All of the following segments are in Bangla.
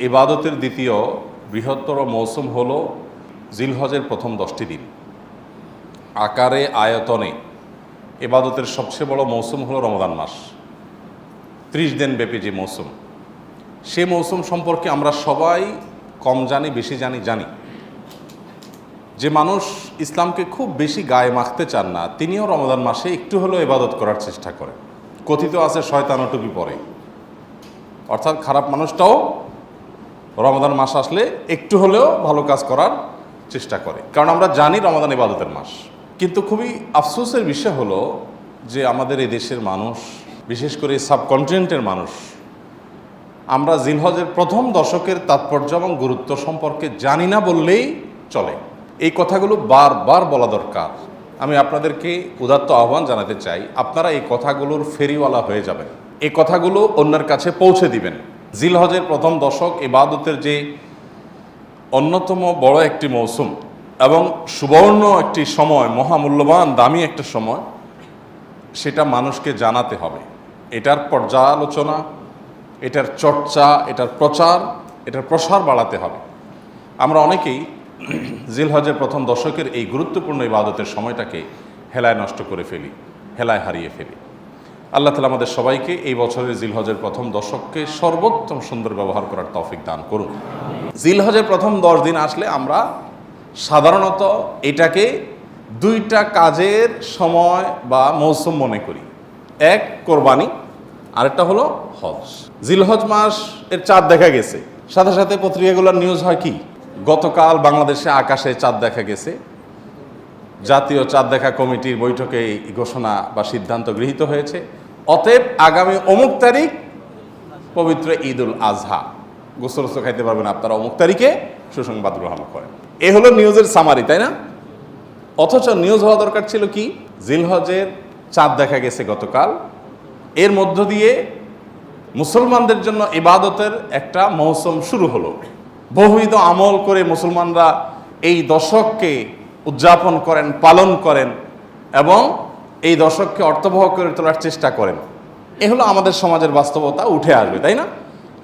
ইবাদতের দ্বিতীয় বৃহত্তর মৌসুম হল জিলহজের প্রথম দশটি দিন। আকারে আয়তনে এবাদতের সবচেয়ে বড় মৌসুম হলো রমদান মাস। ত্রিশ দিন ব্যাপী যে মৌসুম, সে মৌসুম সম্পর্কে আমরা সবাই কম জানি, বেশি জানি জানি। যে মানুষ ইসলামকে খুব বেশি গায়ে মাখতে চান না, তিনিও রমদান মাসে একটু হলেও এবাদত করার চেষ্টা করে কথিত আছে শয়তানো টুপি পরে। অর্থাৎ খারাপ মানুষটাও রমাদান মাস আসলে একটু হলেও ভালো কাজ করার চেষ্টা করে। কারণ আমরা জানি রমাদান ইবাদতের মাস। কিন্তু খুবই আফসোসের বিষয় হলো যে আমাদের এই দেশের মানুষ, বিশেষ করে সাবকন্টিনেন্টের মানুষ, আমরা জিলহজের প্রথম দশকের তাৎপর্য এবং গুরুত্ব সম্পর্কে জানি না বললেই চলে। এই কথাগুলো বারবার বলা দরকার। আমি আপনাদেরকে উদাত্ত আহ্বান জানাতে চাই, আপনারা এই কথাগুলোর ফেরিওয়ালা হয়ে যাবেন। এই কথাগুলো অন্যের কাছে পৌঁছে দিবেন। জিলহজের প্রথম দশক ইবাদতের যে অন্যতম বড় একটি মৌসুম এবং সুবর্ণ একটি সময়, মহামূল্যবান, দামি একটা সময়, সেটা মানুষকে জানাতে হবে। এটার পর্যালোচনা, এটার চর্চা, এটার প্রচার, এটার প্রসার বাড়াতে হবে। আমরা অনেকেই জিলহজের প্রথম দশকের এই গুরুত্বপূর্ণ ইবাদতের সময়টাকে হেলায় নষ্ট করে ফেলি, হেলায় হারিয়ে ফেলি। আল্লাহ তালা আমাদের সবাইকে এই বছরের জিলহজের প্রথম দশককে সর্বোত্তম সুন্দর ব্যবহার করার তৌফিক দান করুন। জিলহজের প্রথম দশ দিন আসলে আমরা সাধারণত এটাকে দুইটা কাজের সময় বা মৌসুম মনে করি। এক, কোরবানি, আরেকটা হলো হজ। জিলহজ মাস এর চাঁদ দেখা গেছে। সাথে সাথে পত্রিকাগুলোর নিউজ হয় কি? গতকাল বাংলাদেশে আকাশে চাঁদ দেখা গেছে। জাতীয় চাঁদ দেখা কমিটির বৈঠকে এই ঘোষণা বা সিদ্ধান্ত গৃহীত হয়েছে। অতএব আগামী অমুক তারিখ পবিত্র ঈদ উল আজহা। গোসল খাইতে পারবেন আপনারা অমুক তারিখে, সুসংবাদ গ্রহণ করেন। এ হলো নিউজের সামারি তাই না? অথচ নিউজ হওয়া দরকার ছিল কি? জিলহজের চাঁদ দেখা গেছে গতকাল। এর মধ্য দিয়ে মুসলমানদের জন্য ইবাদতের একটা মৌসুম শুরু হলো। বহুবিধ আমল করে মুসলমানরা এই দশককে উদযাপন করেন, পালন করেন এবং এই দশককে অর্থবহ করে তোলার চেষ্টা করেন। এ হলো আমাদের সমাজের বাস্তবতা, উঠে আসবে, তাই না?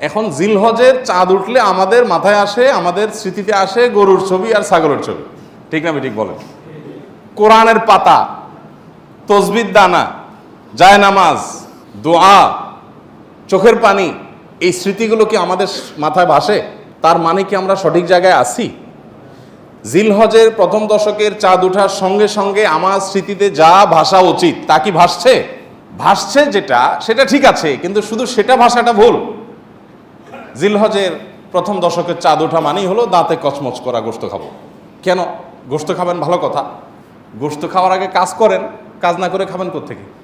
এখন জিলহজের চাঁদ উঠলে আমাদের মাথায় আসে, আমাদের স্মৃতিতে আসে গরুর ছবি আর ছাগলের ছবি। ঠিক না ঠিক বলেন? কোরআনের পাতা, তসবির দানা জায়নামাজ দোয়া, চোখের পানি, এই স্মৃতিগুলো কি আমাদের মাথায় ভাসে? তার মানে কি আমরা সঠিক জায়গায় আছি? জিলহজের প্রথম দশকের চাঁদ ওঠার সঙ্গে সঙ্গে আমার স্মৃতিতে যা ভাষা উচিত, তা কি ভাসছে? ভাসছে যেটা, সেটা ঠিক আছে, কিন্তু শুধু সেটা ভাষাটা ভুল। জিলহজের প্রথম দশকের চাঁদ ওঠা মানেই হলো দাঁতে কচমচ করা গোস্ত খাব। কেন? গোস্ত খাবেন ভালো কথা। গোস্ত খাওয়ার আগে কাজ করেন, কাজ না করে খাবেন কোথেকে